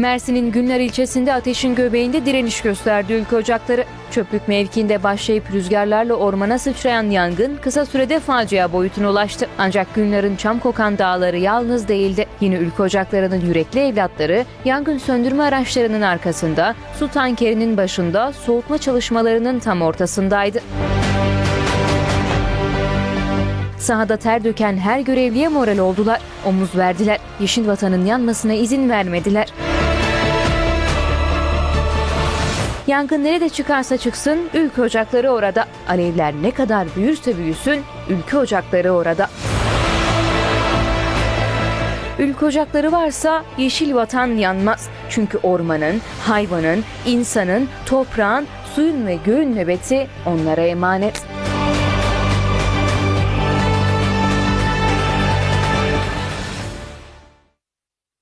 Mersin'in Günler ilçesinde ateşin göbeğinde direniş gösterdi ülke ocakları. Çöplük mevkiinde başlayıp rüzgarlarla ormana sıçrayan yangın kısa sürede facia boyutuna ulaştı. Ancak Günler'in çam kokan dağları yalnız değildi. Yine ülke ocaklarının yürekli evlatları yangın söndürme araçlarının arkasında, su tankerinin başında soğutma çalışmalarının tam ortasındaydı. Sahada ter döken her görevliye moral oldular. Omuz verdiler. Yeşil vatanın yanmasına izin vermediler. Yangın nerede çıkarsa çıksın ülke ocakları orada. Alevler ne kadar büyürse büyüsün ülke ocakları orada. Ülke ocakları varsa yeşil vatan yanmaz. Çünkü ormanın, hayvanın, insanın, toprağın, suyun ve göğün nöbeti onlara emanet.